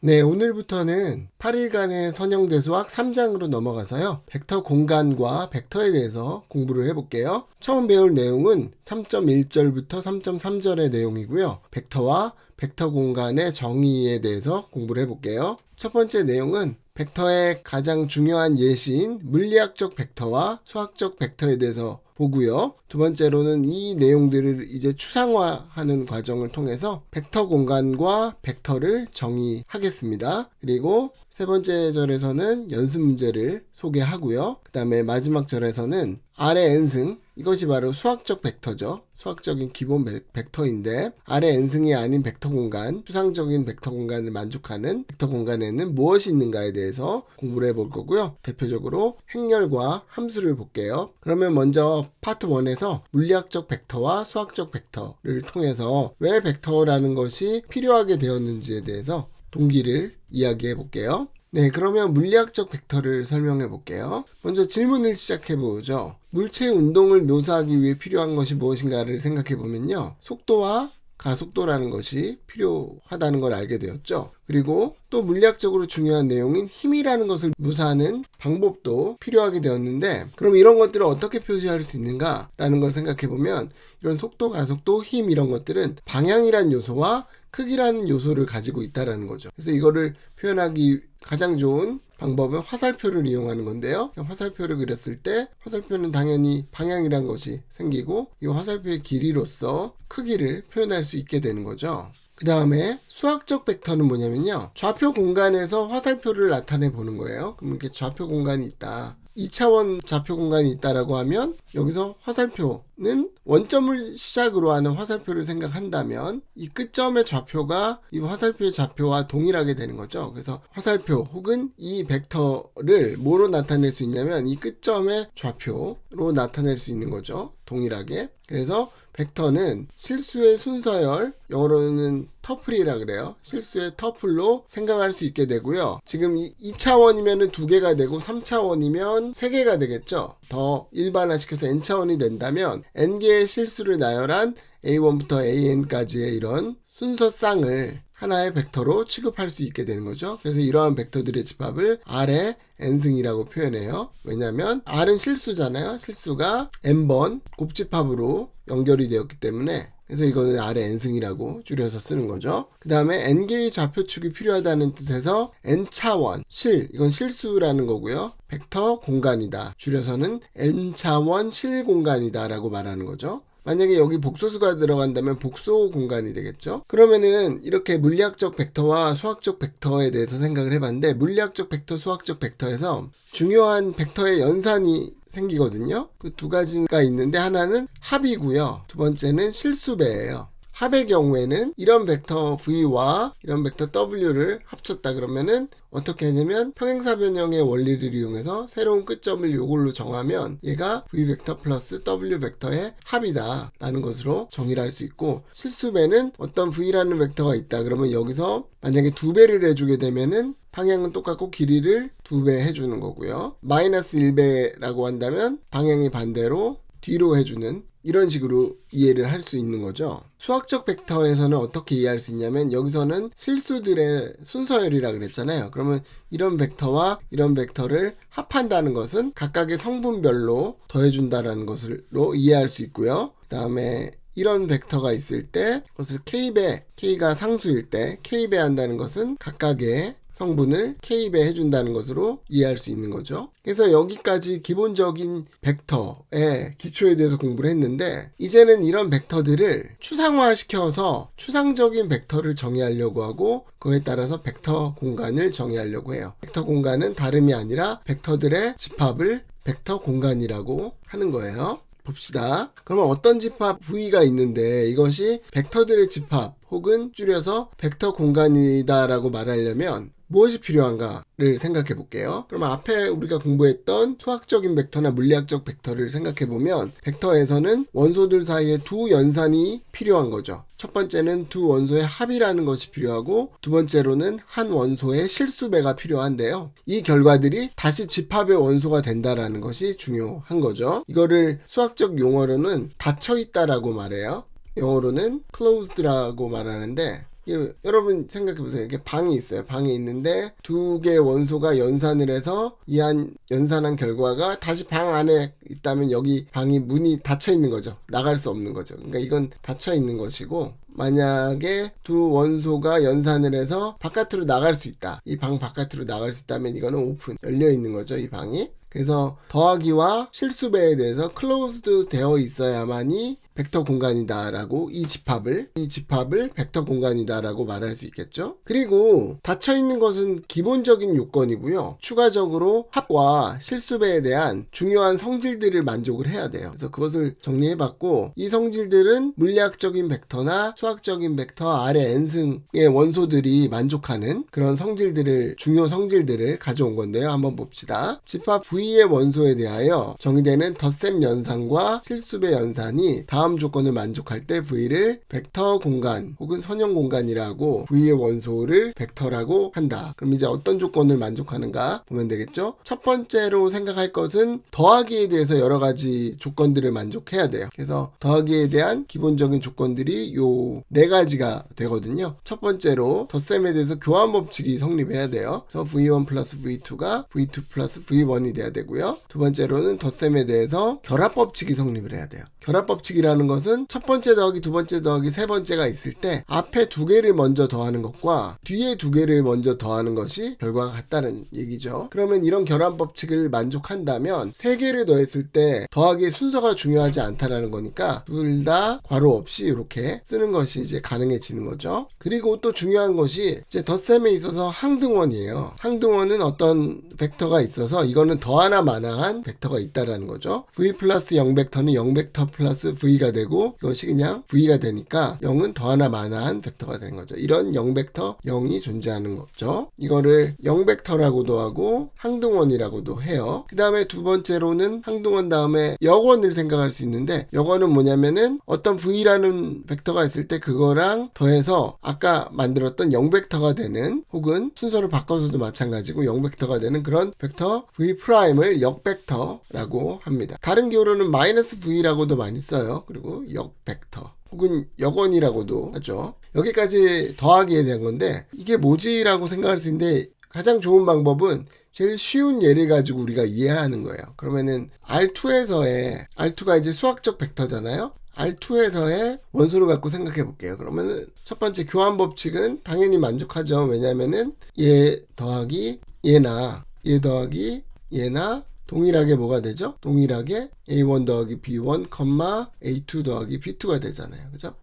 네, 오늘부터는 8일간의 선형대 수학 3장으로 넘어가서요. 벡터 공간과 벡터에 대해서 공부를 해볼게요. 처음 배울 내용은 3.1절부터 3.3절의 내용이고요. 벡터와 벡터 공간의 정의에 대해서 공부를 해볼게요. 첫 번째 내용은 벡터의 가장 중요한 예시인 물리학적 벡터와 수학적 벡터에 대해서 보고요. 두 번째로는 이 내용들을 이제 추상화하는 과정을 통해서 벡터 공간과 벡터를 정의하겠습니다. 그리고 세 번째 절에서는 연습 문제를 소개하고요. 그 다음에 마지막 절에서는 아래 n승 이것이 바로 수학적 벡터죠. 수학적인 기본 벡터인데 아래 n승이 아닌 벡터 공간, 추상적인 벡터 공간을 만족하는 벡터 공간에는 무엇이 있는가에 대해서 공부를 해볼 거고요. 대표적으로 행렬과 함수를 볼게요. 그러면 먼저 파트 1에서 물리학적 벡터와 수학적 벡터를 통해서 왜 벡터라는 것이 필요하게 되었는지에 대해서 동기를 이야기해 볼게요. 네, 그러면 물리학적 벡터를 설명해 볼게요. 먼저 질문을 시작해 보죠. 물체 운동을 묘사하기 위해 필요한 것이 무엇인가를 생각해 보면요. 속도와 가속도라는 것이 필요하다는 걸 알게 되었죠. 그리고 또 물리학적으로 중요한 내용인 힘이라는 것을 묘사하는 방법도 필요하게 되었는데 그럼 이런 것들을 어떻게 표시할 수 있는가라는 걸 생각해 보면 이런 속도, 가속도, 힘 이런 것들은 방향이란 요소와 크기라는 요소를 가지고 있다라는 거죠. 그래서 이거를 표현하기 가장 좋은 방법은 화살표를 이용하는 건데요. 화살표를 그렸을 때 화살표는 당연히 방향이란 것이 생기고 이 화살표의 길이로서 크기를 표현할 수 있게 되는 거죠. 그 다음에 수학적 벡터는 뭐냐면요. 좌표 공간에서 화살표를 나타내 보는 거예요. 그럼 이렇게 좌표 공간이 있다. 2차원 좌표 공간이 있다라고 하면 여기서 화살표는 원점을 시작으로 하는 화살표를 생각한다면 이 끝점의 좌표가 이 화살표의 좌표와 동일하게 되는 거죠. 그래서 화살표 혹은 이 벡터를 뭐로 나타낼 수 있냐면 이 끝점의 좌표로 나타낼 수 있는 거죠. 동일하게. 그래서 벡터는 실수의 순서열, 영어로는 터플이라 그래요. 실수의 터플로 생각할 수 있게 되고요. 지금 2차원이면 두 개가 되고 3차원이면 세 개가 되겠죠. 더 일반화시켜서 n차원이 된다면 n개의 실수를 나열한 a1부터 an까지의 이런 순서 쌍을 하나의 벡터로 취급할 수 있게 되는 거죠. 그래서 이러한 벡터들의 집합을 R의 n승이라고 표현해요. 왜냐하면 R은 실수잖아요. 실수가 n번 곱집합으로 연결이 되었기 때문에 그래서 이거는 R의 n승이라고 줄여서 쓰는 거죠. 그 다음에 n개의 좌표축이 필요하다는 뜻에서 n차원, 실, 이건 실수라는 거고요. 벡터 공간이다. 줄여서는 n차원 실공간이다 라고 말하는 거죠. 만약에 여기 복소수가 들어간다면 복소 공간이 되겠죠. 그러면은 이렇게 물리학적 벡터와 수학적 벡터에 대해서 생각을 해봤는데 물리학적 벡터, 수학적 벡터에서 중요한 벡터의 연산이 생기거든요. 그 두 가지가 있는데 하나는 합이고요. 두 번째는 실수배예요. 합의 경우에는 이런 벡터 v와 이런 벡터 w를 합쳤다. 그러면은 어떻게 하냐면 평행사 변형의 원리를 이용해서 새로운 끝점을 이걸로 정하면 얘가 v 벡터 플러스 w 벡터의 합이다 라는 것으로 정의를 할 수 있고 실수배는 어떤 v라는 벡터가 있다. 그러면 여기서 만약에 두 배를 해주게 되면은 방향은 똑같고 길이를 두 배 해주는 거고요. 마이너스 1배라고 한다면 방향이 반대로 뒤로 해주는 이런 식으로 이해를 할 수 있는 거죠. 수학적 벡터에서는 어떻게 이해할 수 있냐면 여기서는 실수들의 순서열이라 그랬잖아요. 그러면 이런 벡터와 이런 벡터를 합한다는 것은 각각의 성분별로 더해준다라는 것으로 이해할 수 있고요. 그 다음에 이런 벡터가 있을 때 그것을 k배, k가 상수일 때 k배 한다는 것은 각각의 성분을 K배 해준다는 것으로 이해할 수 있는 거죠. 그래서 여기까지 기본적인 벡터의 기초에 대해서 공부를 했는데 이제는 이런 벡터들을 추상화시켜서 추상적인 벡터를 정의하려고 하고 그에 따라서 벡터 공간을 정의하려고 해요. 벡터 공간은 다름이 아니라 벡터들의 집합을 벡터 공간이라고 하는 거예요. 봅시다. 그러면 어떤 집합 V가 있는데 이것이 벡터들의 집합 혹은 줄여서 벡터 공간이다라고 말하려면 무엇이 필요한가를 생각해 볼게요. 그럼 앞에 우리가 공부했던 수학적인 벡터나 물리학적 벡터를 생각해 보면 벡터에서는 원소들 사이에 두 연산이 필요한 거죠. 첫 번째는 두 원소의 합이라는 것이 필요하고 두 번째로는 한 원소의 실수배가 필요한데요. 이 결과들이 다시 집합의 원소가 된다라는 것이 중요한 거죠. 이거를 수학적 용어로는 닫혀 있다라고 말해요. 영어로는 closed라고 말하는데 이게 여러분 생각해 보세요. 이게 방이 있어요. 방이 있는데 두 개의 원소가 연산을 해서 이 한 연산한 결과가 다시 방 안에 있다면 여기 방이 문이 닫혀 있는 거죠. 나갈 수 없는 거죠. 그러니까 이건 닫혀 있는 것이고 만약에 두 원소가 연산을 해서 바깥으로 나갈 수 있다. 이 방 바깥으로 나갈 수 있다면 이거는 오픈 열려 있는 거죠. 이 방이. 그래서 더하기와 실수배에 대해서 클로즈드 되어 있어야만이 벡터 공간이다라고 이 집합을 이 집합을 벡터 공간이다라고 말할 수 있겠죠. 그리고 닫혀 있는 것은 기본적인 요건이고요. 추가적으로 합과 실수배에 대한 중요한 성질들을 만족을 해야 돼요. 그래서 그것을 정리해 봤고 이 성질들은 물리학적인 벡터나 수학적인 벡터 아래 n승의 원소들이 만족하는 그런 성질들을 중요 성질들을 가져온 건데요. 한번 봅시다. 집합 V의 원소에 대하여 정의되는 덧셈 연산과 실수배 연산이 다음 조건을 만족할 때 V를 벡터 공간 혹은 선형 공간이라고 V의 원소를 벡터라고 한다. 그럼 이제 어떤 조건을 만족하는가 보면 되겠죠. 첫 번째로 생각할 것은 더하기에 대해서 여러 가지 조건들을 만족해야 돼요. 그래서 더하기에 대한 기본적인 조건들이 요 네 가지가 되거든요. 첫 번째로 덧셈에 대해서 교환 법칙이 성립해야 돼요. 그래서 V1 플러스 V2가 V2 플러스 V1이 돼야 되고요. 두 번째로는 덧셈에 대해서 결합 법칙이 성립을 해야 돼요. 결합 법칙이라 는 것은 첫 번째 더하기 두 번째 더하기 세 번째가 있을 때 앞에 두 개를 먼저 더하는 것과 뒤에 두 개를 먼저 더하는 것이 결과가 같다는 얘기죠. 그러면 이런 결합 법칙을 만족한다면 세 개를 더했을 때 더하기의 순서가 중요하지 않다라는 거니까 둘 다 괄호 없이 이렇게 쓰는 것이 이제 가능해지는 거죠. 그리고 또 중요한 것이 이제 덧셈에 있어서 항등원이에요. 항등원은 어떤 벡터가 있어서 이거는 더하나 마나한 벡터가 있다라는 거죠. v 플러스 0 벡터는 0 벡터 플러스 v가 되고 이것이 그냥 v가 되니까 0은 더 하나 마나한 벡터가 되는 거죠. 이런 0 벡터 0이 존재하는 거죠. 이거를 0 벡터라고도 하고 항등원이라고도 해요. 그 다음에 두 번째로는 항등원 다음에 역원을 생각할 수 있는데 역원은 뭐냐면은 어떤 v라는 벡터가 있을 때 그거랑 더해서 아까 만들었던 0 벡터가 되는 혹은 순서를 바꿔서도 마찬가지고 0 벡터가 되는 그런 벡터 v 프라임을 역 벡터라고 합니다. 다른 교로는 마이너스 v라고도 많이 써요. 그리고 역벡터. 혹은 역원이라고도 하죠. 여기까지 더하기에 대한 건데 이게 뭐지라고 생각할 수 있는데 가장 좋은 방법은 제일 쉬운 예를 가지고 우리가 이해하는 거예요. 그러면은 R2에서의 R2가 이제 수학적 벡터잖아요. R2에서의 원소를 갖고 생각해 볼게요. 그러면은 첫 번째 교환 법칙은 당연히 만족하죠. 왜냐면은 얘 더하기 얘나 얘 더하기 얘나 동일하게 뭐가 되죠? 동일하게 A1 더하기 B1, A2 더하기 B2가 되잖아요. 그죠?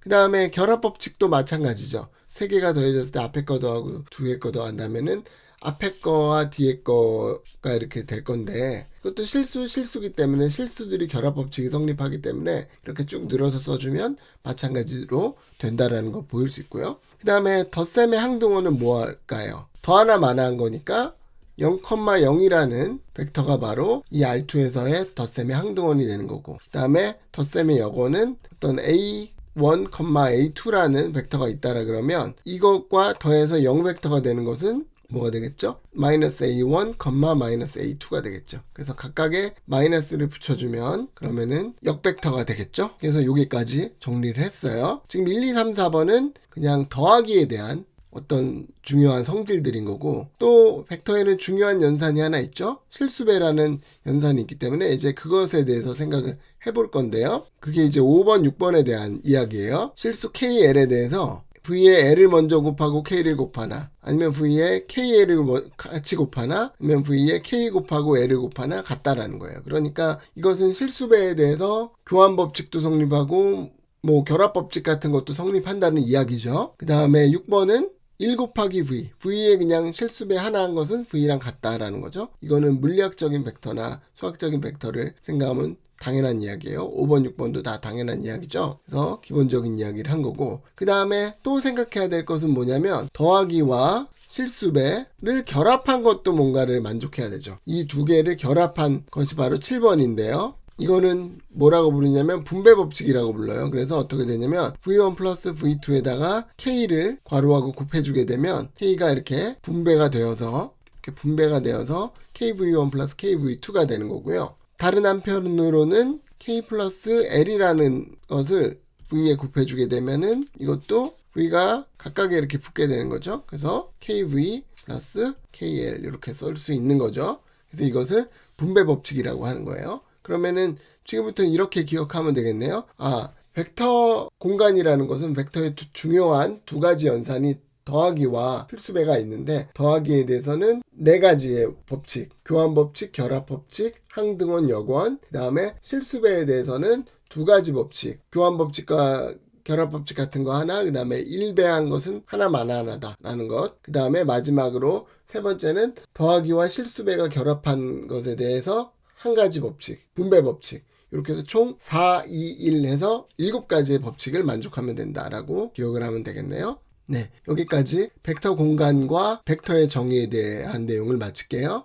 그 다음에 결합 법칙도 마찬가지죠. 세 개가 더해졌을 때 앞에 거 더하고 두 개 거 더한다면은 앞에 거와 뒤에 거가 이렇게 될 건데 그것도 실수 실수기 때문에 실수들이 결합 법칙이 성립하기 때문에 이렇게 쭉 늘어서 써주면 마찬가지로 된다라는 거 보일 수 있고요. 그 다음에 덧셈의 항등원은 뭐 할까요? 더 하나 마나한 거니까 0,0이라는 벡터가 바로 이 R2에서의 덧셈의 항등원이 되는 거고 그 다음에 덧셈의 역원은 어떤 A 1, A2라는 벡터가 있다라 그러면 이것과 더해서 0 벡터가 되는 것은 뭐가 되겠죠? 마이너스 A1, 마이너스 A2가 되겠죠. 그래서 각각의 마이너스를 붙여주면 그러면은 역벡터가 되겠죠? 그래서 여기까지 정리를 했어요. 지금 1, 2, 3, 4번은 그냥 더하기에 대한 어떤 중요한 성질들인 거고 또 벡터에는 중요한 연산이 하나 있죠. 실수배라는 연산이 있기 때문에 이제 그것에 대해서 생각을 해볼 건데요. 그게 이제 5번, 6번에 대한 이야기예요. 실수 KL에 대해서 V에 L을 먼저 곱하고 K를 곱하나 아니면 V에 KL을 같이 곱하나 아니면 V에 K 곱하고 L을 곱하나 같다라는 거예요. 그러니까 이것은 실수배에 대해서 교환 법칙도 성립하고 뭐 결합 법칙 같은 것도 성립한다는 이야기죠. 그 다음에 6번은 1 곱하기 v, v에 그냥 실수배 하나 한 것은 v랑 같다라는 거죠. 이거는 물리학적인 벡터나 수학적인 벡터를 생각하면 당연한 이야기예요. 5번, 6번도 다 당연한 이야기죠. 그래서 기본적인 이야기를 한 거고 그 다음에 또 생각해야 될 것은 뭐냐면 더하기와 실수배를 결합한 것도 뭔가를 만족해야 되죠. 이 두 개를 결합한 것이 바로 7번인데요. 이거는 뭐라고 부르냐면 분배 법칙이라고 불러요. 그래서 어떻게 되냐면 V1 플러스 V2에다가 K를 괄호하고 곱해주게 되면 K가 이렇게 분배가 되어서 이렇게 분배가 되어서 KV1 플러스 KV2가 되는 거고요. 다른 한편으로는 K 플러스 L이라는 것을 V에 곱해주게 되면은 이것도 V가 각각에 이렇게 붙게 되는 거죠. 그래서 KV 플러스 KL 이렇게 쓸 수 있는 거죠. 그래서 이것을 분배 법칙이라고 하는 거예요. 그러면은 지금부터 이렇게 기억하면 되겠네요. 아, 벡터 공간이라는 것은 벡터의 두- 중요한 두 가지 연산이 더하기와 필수배가 있는데 더하기에 대해서는 네 가지의 법칙, 교환 법칙, 결합 법칙, 항등원, 역원, 그다음에 실수배에 대해서는 두 가지 법칙, 교환 법칙과 결합 법칙 같은 거 하나, 그다음에 일배한 것은 하나만 하나다라는 것. 그다음에 마지막으로 세 번째는 더하기와 실수배가 결합한 것에 대해서 한 가지 법칙, 분배 법칙. 이렇게 해서 총 4, 2, 1 해서 7가지의 법칙을 만족하면 된다라고 기억을 하면 되겠네요. 네, 여기까지 벡터 공간과 벡터의 정의에 대한 내용을 마칠게요.